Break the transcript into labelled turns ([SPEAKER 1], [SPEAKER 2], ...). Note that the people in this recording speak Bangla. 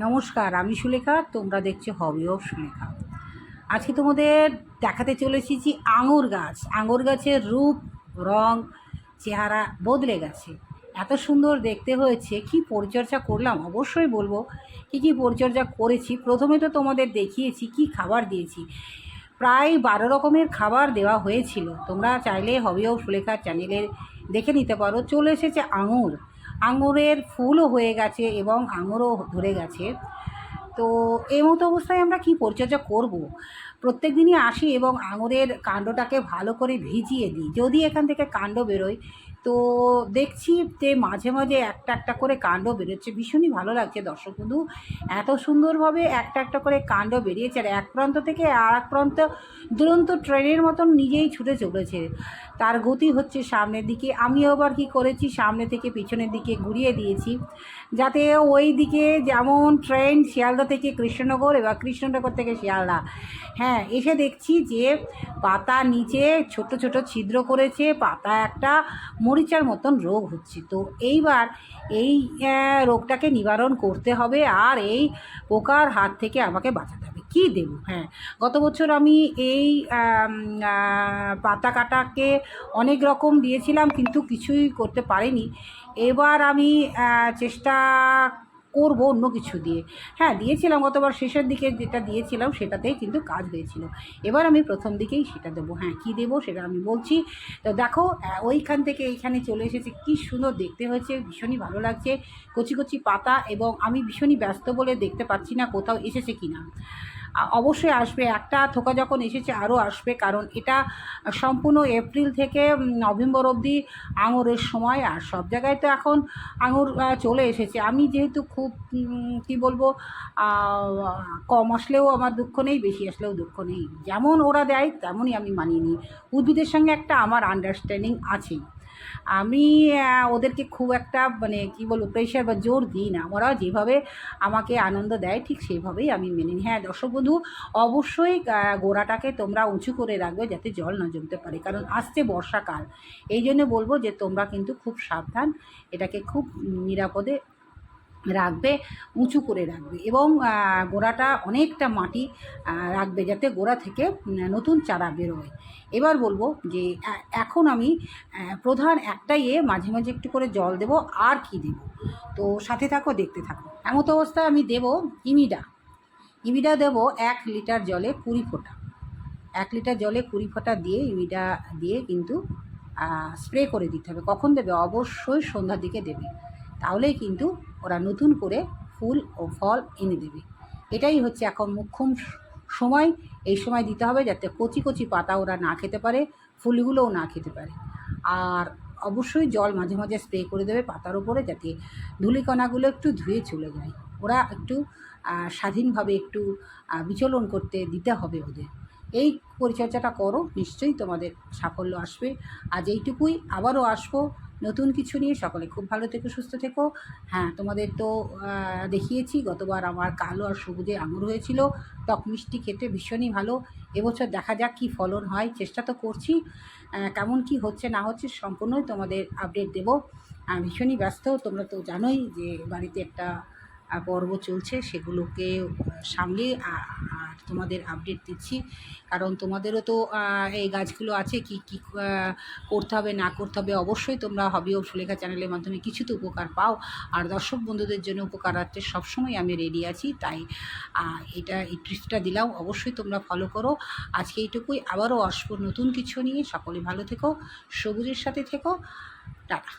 [SPEAKER 1] নমস্কার, আমি সুলেখা, তোমরা দেখছ হবি অফ সুলেখা। আজকে তোমাদের দেখাতে চলে এসেছি আঙুর গাছ। আঙুর গাছের রূপ, রং, চেহারা বদলে গেছে। এত সুন্দর দেখতে হয়েছে। কি পরিচর্যা করলাম? অবশ্যই বলব কী কী পরিচর্যা করেছি। প্রথমে তো তোমাদের দেখিয়েছি কি খাবার দিয়েছি। প্রায় বারো রকমের খাবার দেওয়া হয়েছিল। তোমরা চাইলে হবি অফ সুলেখার চ্যানেলের দেখে নিতে পারো। চলে এসেছে আঙুর। আঙুরের ফুলও হয়ে গেছে এবং আঙুরও ধরে গেছে তো এই মতো অবস্থায় আমরা কি পরিচর্যা করব। প্রত্যেক দিনই আসি এবং আঙুরের কাণ্ডটাকে ভালো করে ভিজিয়ে দিই যদি এখান থেকে কাণ্ড বেরোয় তো দেখছি যে মাঝে মাঝে একটা একটা করে কাণ্ড বেরোচ্ছে। ভীষণই ভালো লাগছে দর্শক বন্ধু। এত সুন্দরভাবে একটা একটা করে কাণ্ড বেরিয়েছে আর এক প্রান্ত থেকে আর এক প্রান্ত দুরন্ত ট্রেনের মতন নিজেই ছুটে চলেছে। তার গতি হচ্ছে সামনের দিকে। আমি আবার কি করেছি? সামনে থেকে পিছনের দিকে ঘুরিয়ে দিয়েছি। যাতে ওই দিকে যেমন ট্রেন শিয়ালদা থেকে কৃষ্ণনগর, এবার কৃষ্ণনগর থেকে শিয়ালদা। হ্যাঁ এসে দেখছি যে পাতা নিচে ছোট ছোট ছিদ্র করেছে। পাতা একটা মরিচার মতন রোগ হচ্ছে। তো এইবার এই রোগটাকে নিবারণ করতে হবে আর এই পোকার হাত থেকে আমাকে বাঁচাতে হবে। কী দেব? হ্যাঁ গত বছর আমি এই পাতা কাটাকে অনেক রকম দিয়েছিলাম কিন্তু কিছুই করতে পারিনি। এবার আমি চেষ্টা করব অন্য কিছু দিয়ে। হ্যাঁ দিয়েছিলাম গতবার শেষের দিকে যেটা দিয়েছিলাম সেটাতেই কিন্তু কাজ হয়েছিল। এবার আমি প্রথম দিকেই সেটা দেবো। হ্যাঁ কী দেবো সেটা আমি বলছি। তো দেখো ওইখান থেকে এইখানে চলে এসেছে। কি সুন্দর দেখতে হয়েছে, ভীষণই ভালো লাগছে। কচি কচি পাতা এবং আমি ভীষণই ব্যস্ত বলে দেখতে পাচ্ছি না কোথাও এসেছে কি না অবশ্যই আসবে। একটা থোকা যখন এসেছে, আরও আসবে, কারণ এটা সম্পূর্ণ এপ্রিল থেকে নভেম্বর অবধি আঙুরের সময়, আর সব জায়গায় তো এখন আঙুর চলে এসেছে। আমি যেহেতু খুব কি বলব কম আসলেও আমার দুঃখ নেই, বেশি আসলেও দুঃখ নেই। যেমন ওরা দেয়, তেমনই আমি মানিয়ে নিই। উদ্ভিদের সঙ্গে একটা আমার আন্ডারস্ট্যান্ডিং আছেই। আমি ওদেরকে খুব একটা মানে কি বলব প্রেশার বা জোর দিই না। ওরা যেভাবে আমাকে আনন্দ দেয়, ঠিক সেইভাবেই আমি মেনে নিই হ্যাঁ দর্শক বন্ধু, অবশ্যই গোড়াটাকে তোমরা উঁচু করে রাখবে যাতে জল না জমতে পারে। কারণ আসছে বর্ষাকাল। এই জন্য বলব যে তোমরা কিন্তু খুব সাবধান। এটাকে খুব নিরাপদে রাখবে, উঁচু করে রাখবে এবং গোড়াটা অনেকটা মাটি রাখবে যাতে গোড়া থেকে নতুন চারা বেরোয়। এবার বলব যে এখন আমি প্রধান একটাই এ, মাঝে মাঝে একটু করে জল দেব, আর কি দেব? তো সাথে থাকো, দেখতে থাকো। এমতো অবস্থায় আমি দেব ইমিডা। ইমিডা দেব এক লিটার জলে কুড়ি ফোঁটা। এক লিটার জলে কুড়ি ফোঁটা দিয়ে ইমিডা দিয়ে কিন্তু স্প্রে করে দিতে হবে। কখন দেবে? অবশ্যই সন্ধ্যার দিকে দেবে। তাহলেই কিন্তু ওরা নতুন করে ফুল ও ফল এনে দেবে। এটাই হচ্ছে এখন মুখ্যম সময়। এই সময় দিতে হবে যাতে কচি কচি পাতা ওরা না খেতে পারে, ফুলগুলোও না খেতে পারে। আর অবশ্যই জল মাঝে মাঝে স্প্রে করে দেবে পাতার উপরে যাতে ধুলিকণাগুলো একটু ধুয়ে চলে যায়। ওরা একটু স্বাধীনভাবে একটু বিচলন করতে দিতে হবে ওদের। এই পরিচর্যাটা করো, নিশ্চয়ই তোমাদের সাফল্য আসবে। আজ এইটুকুই। আবারও আসব। নতুন কিছু নিয়ে সকলে খুব ভালো থেকো, সুস্থ থেকো। হ্যাঁ তোমাদের তো দেখিয়েছি, গতবার আমার কালো আর সবুজে আঙুর হয়েছিল। টক মিষ্টি খেতে ভীষণই ভালো। এবছর দেখা যাক কী ফলন হয়, চেষ্টা তো করছি। কেমন কি হচ্ছে, না হচ্ছে সম্পূর্ণই তোমাদের আপডেট দেবো। ভীষণই ব্যস্ত, তোমরা তো জানোই যে বাড়িতে একটা পর্ব চলছে, সেগুলোকে সামলে আর তোমাদের আপডেট দিচ্ছি। কারণ তোমাদেরও তো এই গাছগুলো আছে, কি কি করতে হবে, না করতে হবে, অবশ্যই তোমরা হবি ও সুলেখা চ্যানেলের মাধ্যমে কিছু তো উপকার পাও। আর দর্শক বন্ধুদের জন্য উপকারার্থে সবসময় আমি রেডি আছি, তাই এটা, এই ট্রিপটা দিলাম। অবশ্যই তোমরা ফলো করো। আজকে এইটুকুই, আবারও আসব নতুন কিছু নিয়ে। সকলে ভালো থেকো, সবুজের সাথে থেকো। টাটা।